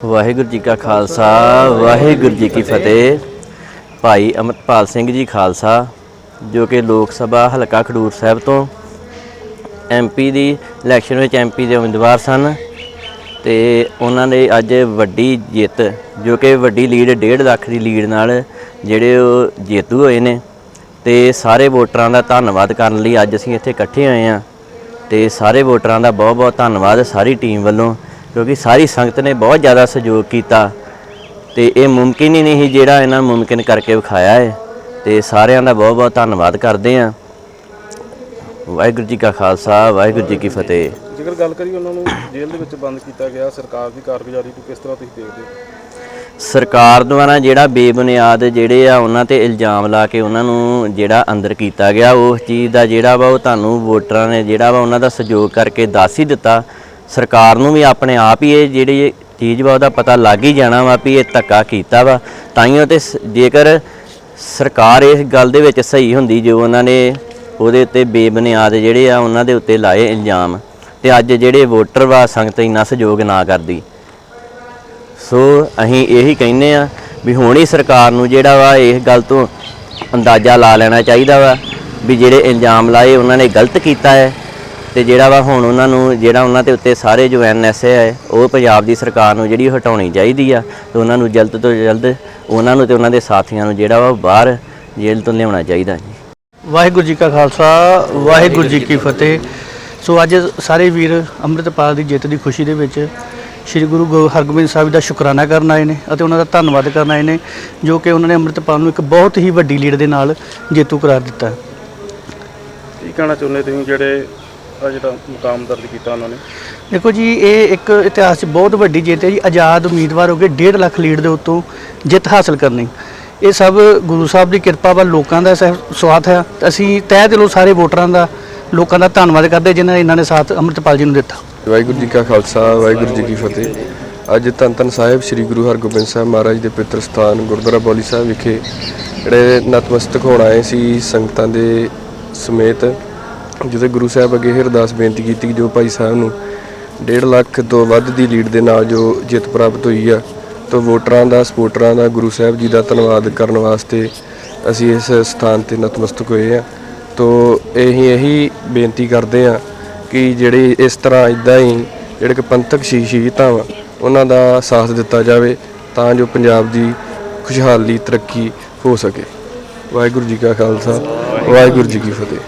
ਵਾਹਿਗੁਰੂ ਜੀ ਕਾ ਖਾਲਸਾ, ਵਾਹਿਗੁਰੂ ਜੀ ਕੀ ਫਤਿਹ। ਭਾਈ ਅਮਰਪਾਲ ਸਿੰਘ ਜੀ ਖਾਲਸਾ, ਜੋ ਕਿ ਲੋਕ ਸਭਾ ਹਲਕਾ ਖਡੂਰ ਸਾਹਿਬ ਤੋਂ ਐਮਪੀ ਦੀ ਇਲੈਕਸ਼ਨ ਵਿੱਚ ਐਮਪੀ ਦੇ ਉਮੀਦਵਾਰ ਸਨ ਤੇ ਉਹਨਾਂ ਨੇ ਅੱਜ ਵੱਡੀ ਜਿੱਤ, ਜੋ ਕਿ ਵੱਡੀ ਲੀਡ 1.5 ਲੱਖ ਦੀ ਲੀਡ ਨਾਲ ਜਿਹੜੇ ਉਹ ਜੇਤੂ ਹੋਏ ਨੇ ਤੇ ਸਾਰੇ ਵੋਟਰਾਂ ਦਾ ਧੰਨਵਾਦ ਕਰਨ ਲਈ ਅੱਜ ਅਸੀਂ ਇੱਥੇ ਇਕੱਠੇ ਹੋਏ ਹਾਂ ਤੇ ਸਾਰੇ ਵੋਟਰਾਂ ਦਾ ਬਹੁਤ ਬਹੁਤ ਧੰਨਵਾਦ ਸਾਰੀ ਟੀਮ ਵੱਲੋਂ ਕਿਉਂਕਿ ਸਾਰੀ ਸੰਗਤ ਨੇ ਬਹੁਤ ਜ਼ਿਆਦਾ ਸਹਿਯੋਗ ਕੀਤਾ ਤੇ ਇਹ ਮੁਮਕਿਨ ਹੀ ਨਹੀਂ ਜਿਹੜਾ ਇਹਨਾਂ ਨੂੰ ਮੁਮਕਿਨ ਕਰਕੇ ਵਿਖਾਇਆ ਹੈ। ਤੇ ਸਾਰਿਆਂ ਦਾ ਬਹੁਤ ਬਹੁਤ ਧੰਨਵਾਦ ਕਰਦੇ ਹਾਂ। ਵਾਹਿਗੁਰੂ ਜੀ ਕਾ ਖਾਲਸਾ ਵਾਹਿਗੁਰੂ ਜੀ ਕੀ ਫਤਿਹ। ਜੇਕਰ ਗੱਲ ਕਰੀਏ ਉਹਨਾਂ ਨੂੰ ਜੇਲ੍ਹ ਦੇ ਵਿੱਚ ਬੰਦ ਕੀਤਾ ਗਿਆ ਸਰਕਾਰ ਦੀ ਕਾਰਗੁਜ਼ਾਰੀ ਨੂੰ ਕਿਸ ਤਰ੍ਹਾਂ ਤੁਸੀਂ ਦੇਖਦੇ ਹੋ? ਸਰਕਾਰ ਦੁਆਰਾ ਜਿਹੜਾ ਬੇਬੁਨਿਆਦ ਜਿਹੜੇ ਆ ਉਹਨਾਂ ਤੇ ਇਲਜ਼ਾਮ ਲਾ ਕੇ ਉਹਨਾਂ ਨੂੰ ਜਿਹੜਾ ਅੰਦਰ ਕੀਤਾ ਗਿਆ ਉਸ ਚੀਜ਼ ਦਾ ਜਿਹੜਾ ਵਾ ਉਹ ਤੁਹਾਨੂੰ ਵੋਟਰਾਂ ਨੇ ਜਿਹੜਾ ਵਾ ਉਹਨਾਂ ਦਾ ਸਹਿਯੋਗ ਕਰਕੇ ਦੱਸ ਹੀ ਦਿੱਤਾ। ਸਰਕਾਰ ਨੂੰ ਵੀ ਆਪਣੇ ਆਪ ਹੀ ਇਹ ਜਿਹੜੀ ਚੀਜ਼ ਵਾ ਉਹਦਾ ਪਤਾ ਲੱਗ ਹੀ ਜਾਣਾ ਵਾ ਵੀ ਇਹ ਧੱਕਾ ਕੀਤਾ ਵਾ। ਤਾਈਓ ਤੇ ਸ- ਜੇਕਰ ਸਰਕਾਰ ਇਸ ਗੱਲ ਦੇ ਵਿੱਚ ਸਹੀ ਹੁੰਦੀ ਜੋ ਉਹਨਾਂ ਨੇ ਉਹਦੇ ਉੱਤੇ ਬੇਬੁਨਿਆਦ ਜਿਹੜੇ ਆ ਉਹਨਾਂ ਦੇ ਉੱਤੇ ਲਾਏ ਇਲਜ਼ਾਮ, ਤੇ ਅੱਜ ਜਿਹੜੇ ਵੋਟਰ ਵਾ ਸੰਗਤ ਇੰਨਾ ਸਹਿਯੋਗ ਨਾ ਕਰਦੀ। ਸੋ ਅਸੀਂ ਇਹੀ ਕਹਿੰਨੇ ਆ ਵੀ ਹੁਣ ਹੀ ਸਰਕਾਰ ਨੂੰ ਜਿਹੜਾ ਵਾ ਇਸ ਗੱਲ ਤੋਂ ਅੰਦਾਜ਼ਾ ਲਾ ਲੈਣਾ ਚਾਹੀਦਾ ਵਾ ਵੀ ਜਿਹੜੇ ਇਲਜ਼ਾਮ ਲਾਏ ਉਹਨਾਂ ਨੇ ਗਲਤ ਕੀਤਾ ਹੈ। ਤੇ ਜਿਹੜਾ ਵਾ ਹੁਣ ਉਹਨਾਂ ਨੂੰ ਜਿਹੜਾ ਉਹਨਾਂ ਦੇ ਉੱਤੇ ਸਾਰੇ ਜੋ ਐਨਐਸਏ ਹੈ ਉਹ ਪੰਜਾਬ ਦੀ ਸਰਕਾਰ ਨੂੰ ਜਿਹੜੀ ਹਟਾਉਣੀ ਚਾਹੀਦੀ ਆ ਤੇ ਉਹਨਾਂ ਨੂੰ ਜਲਦ ਤੋਂ ਜਲਦ ਉਹਨਾਂ ਨੂੰ ਤੇ ਉਹਨਾਂ ਦੇ ਸਾਥੀਆਂ ਨੂੰ ਜਿਹੜਾ ਵਾ ਉਹ ਬਾਹਰ ਜੇਲ੍ਹ ਤੋਂ ਲਿਆਉਣਾ ਚਾਹੀਦਾ ਜੀ। ਵਾਹਿਗੁਰੂ ਜੀ ਕਾ ਖਾਲਸਾ ਵਾਹਿਗੁਰੂ ਜੀ ਕੀ ਫਤਿਹ। ਸੋ ਅੱਜ ਸਾਰੇ ਵੀਰ ਅੰਮ੍ਰਿਤਪਾਲ ਦੀ ਜਿੱਤ ਦੀ ਖੁਸ਼ੀ ਦੇ ਵਿੱਚ ਸ੍ਰੀ ਗੁਰੂ ਗੋ- ਹਰਗੋਬਿੰਦ ਸਾਹਿਬ ਦਾ ਸ਼ੁਕਰਾਨਾ ਕਰਨ ਆਏ ਨੇ ਅਤੇ ਉਹਨਾਂ ਦਾ ਧੰਨਵਾਦ ਕਰਨ ਆਏ ਨੇ ਜੋ ਕਿ ਉਹਨਾਂ ਨੇ ਅੰਮ੍ਰਿਤਪਾਲ ਨੂੰ ਇੱਕ ਬਹੁਤ ਹੀ ਵੱਡੀ ਲੀਡ ਦੇ ਨਾਲ ਜੇਤੂ ਕਰਾਰ ਦਿੱਤਾ। ਕੀ ਕਹਿਣਾ ਚਾਹੁੰਦੇ ਤੁਸੀਂ ਜਿਹੜੇ ਆ ਜਿਹੜਾ ਮੁਕਾਮ ਦਰਜ ਕੀਤਾ ਉਹਨਾਂ ਨੇ? ਦੇਖੋ ਜੀ ਇਹ ਇੱਕ ਇਤਿਹਾਸ 'ਚ ਬਹੁਤ ਵੱਡੀ ਜਿੱਤ ਹੈ ਜੀ। ਆਜ਼ਾਦ ਉਮੀਦਵਾਰ ਹੋ ਕੇ 1.5 ਲੱਖ ਲੀਡ ਦੇ ਉੱਤੋਂ ਜਿੱਤ ਹਾਸਲ ਕਰਨੀ। ਇਹ ਸਭ ਗੁਰੂ ਸਾਹਿਬ ਦੀ ਕਿਰਪਾ ਵੱਲ ਲੋਕਾਂ ਦਾ ਸਵਾਥ ਹੈ। ਅਸੀਂ ਤਹਿ ਦਿਲੋਂ ਸਾਰੇ ਵੋਟਰਾਂ ਦਾ ਲੋਕਾਂ ਦਾ ਧੰਨਵਾਦ ਕਰਦੇ ਜਿਨ੍ਹਾਂ ਨੇ ਇਹਨਾਂ ਨੇ ਸਾਥ ਅੰਮ੍ਰਿਤਪਾਲ ਜੀ ਨੂੰ ਦਿੱਤਾ। ਵਾਹਿਗੁਰੂ ਜੀ ਕਾ ਖਾਲਸਾ ਵਾਹਿਗੁਰੂ ਜੀ ਕੀ ਫਤਿਹ। ਅੱਜ ਧੰਨ ਧੰਨ ਸਾਹਿਬ ਸ੍ਰੀ ਗੁਰੂ ਹਰਗੋਬਿੰਦ ਸਾਹਿਬ ਮਹਾਰਾਜ ਦੇ ਪਿੱਤਰ ਸਥਾਨ ਗੁਰਦੁਆਰਾ ਬੌਲੀ ਸਾਹਿਬ ਵਿਖੇ ਜਿਹੜੇ ਨਤਮਸਤਕ ਹੋਣ ਆਏ ਸੀ ਸੰਗਤਾਂ ਦੇ ਸਮੇਤ ਜਦੋਂ ਗੁਰੂ ਸਾਹਿਬ ਅੱਗੇ ਇਹ ਅਰਦਾਸ ਬੇਨਤੀ ਕੀਤੀ ਜੋ ਭਾਈ ਸਾਹਿਬ ਨੂੰ 1.5 ਲੱਖ ਤੋਂ ਵੱਧ ਦੀ ਲੀਡ ਦੇ ਨਾਲ ਜੋ ਜਿੱਤ ਪ੍ਰਾਪਤ ਹੋਈ ਆ, ਤਾਂ ਵੋਟਰਾਂ ਦਾ ਸਪੋਰਟਰਾਂ ਦਾ, ਗੁਰੂ ਸਾਹਿਬ ਜੀ ਦਾ ਧੰਨਵਾਦ ਕਰਨ ਵਾਸਤੇ ਅਸੀਂ ਇਸ ਸਥਾਨ ਤੇ ਨਤਮਸਤਕ ਹੋਏ ਆ। ਤੋ ਇਹੀ ਇਹੀ ਬੇਨਤੀ ਕਰਦੇ ਆ ਕਿ ਜਿਹੜੇ ਇਸ ਤਰ੍ਹਾਂ ਇਦਾਂ ਹੀ ਜਿਹੜੇ ਕਿ ਪੰਥਕ ਸ਼ਹੀਦਾਂ ਵਾ, ਉਹਨਾਂ ਦਾ ਸਾਥ ਦਿੱਤਾ ਜਾਵੇ ਤਾਂ ਜੋ ਪੰਜਾਬ ਦੀ ਖੁਸ਼ਹਾਲੀ, ਤਰੱਕੀ ਹੋ ਸਕੇ। ਵਾਹਿਗੁਰੂ ਜੀ ਕਾ ਖਾਲਸਾ, ਵਾਹਿਗੁਰੂ ਜੀ ਕੀ ਫਤਿਹ।